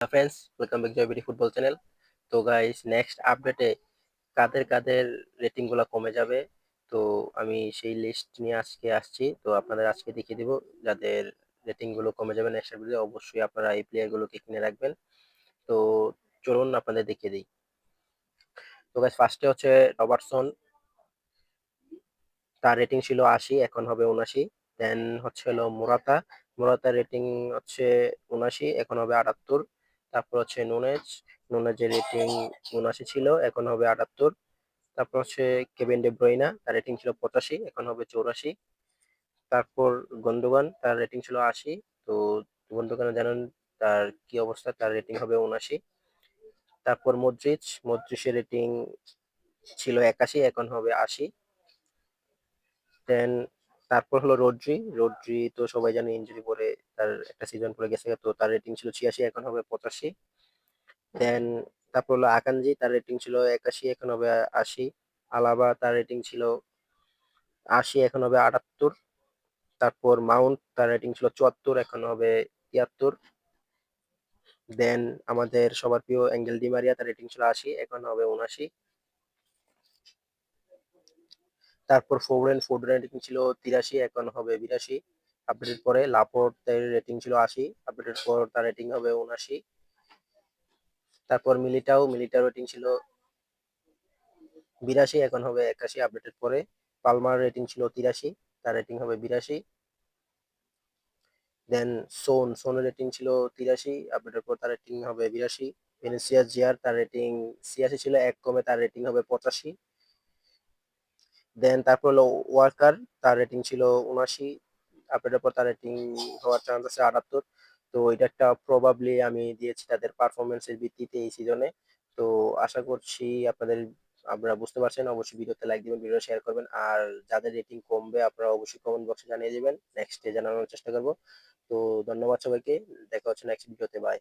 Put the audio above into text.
Friends welcome back JoyBD football channel তো guys next আপডেটে কাদের কাদের রেটিংগুলো কমে যাবে? তো আমি সেই লিস্ট নিয়ে আজকে আসছি। তো আপনাদের আজকে দেখিয়ে দিব যাদের রেটিংগুলো কমে যাবে নেক্সট ভিডিও অবশ্যই আপনারা এই প্লেয়ার গুলোকে কিনে রাখবেন। তো চলুন আপনাদের দেখিয়ে দিই। তো গাইস ফার্স্টে হচ্ছে রবার্টসন তার রেটিং ছিল আশি, এখন হবে উনাশি দেন হচ্ছে হলো মোরাতা মোরাতার রেটিং হচ্ছে উনাশি এখন হবে আটাত্তর। তারপর হচ্ছে নুনেজ, নুনেজের রেটিং উনাশি ছিল, এখন হবে আটাত্তর। তারপর হচ্ছে কেভিন ডে ব্রয়না তার রেটিং ছিল পঁচাশি, এখন হবে চৌরাশি। তারপর গন্ডোগান, তার রেটিং ছিল আশি। তো গন্ডোগানে জানেন তার কি অবস্থা, তার রেটিং হবে উনআশি তারপর মদ্রিজ মদ্রিচের রেটিং ছিল একাশি, এখন হবে আশি। দেন তারপর হলো রোড্রি রোড্রি তো সবাই জানে ইঞ্জুরি পরে তার একটা সিজন পরে গেছে। তো তার রেটিং ছিল ছিয়াশি, এখন হবে পঁচাশি। দেন তারপর হলো আকানজি, তার রেটিং ছিল একাশি, এখন হবে আশি। আলাবা, তার রেটিং ছিল আশি, এখন হবে আটাত্তর। তারপর মাউন্ট, তার রেটিং ছিল চুয়াত্তর, এখন হবে তিয়াত্তর। দেন আমাদের সবার প্রিয় অ্যাঙ্গেল ডিমারিয়া তার রেটিং ছিল আশি, এখন হবে উনাশি। তারপর ফোরেন ফোরেন রেটিং ছিল তিরাশি, এখন হবে বিরাশি। আপডেটের পরে লাপোর্টের রেটিং ছিল আশি আপডেটের পর তার রেটিং হবে উনাশি তারপর মিলিটাও মিলিটার রেটিং ছিল বিরাশি, এখন হবে একাশি আপডেটের পরে পালমার রেটিং ছিল তিরাশি, তার রেটিং হবে বিরাশি। দেন সোন সোনের রেটিং ছিল তিরাশি আপডেটের পর তার রেটিং হবে বিরাশি। ভেনেসিয়া জিয়ার তার রেটিং ছিয়াশি ছিল, এক কমে তার রেটিং হবে পঁচাশি। দেন তারপর হলো ওয়ার্কার তার রেটিং ছিল উনাশি আপডেটের পর তার রেটিং হওয়ার চান্স আছে আটাত্তর। তো এটা একটা প্রবাবলি আমি দিয়েছি তাদের পারফরমেন্সের ভিত্তিতে এই সিজনে তো আশা করছি আপনাদের, আপনারা বুঝতে পারছেন, অবশ্যই ভিডিওতে লাইক দিবেন ভিডিও শেয়ার করবেন। আর যাদের রেটিং কমবে, আপনারা অবশ্যই কমেন্ট বক্সে জানিয়ে দেবেন। নেক্সট ডে জানানোর চেষ্টা করব। তো ধন্যবাদ সবাইকে। দেখা হচ্ছে নেক্সট ভিডিওতে বাই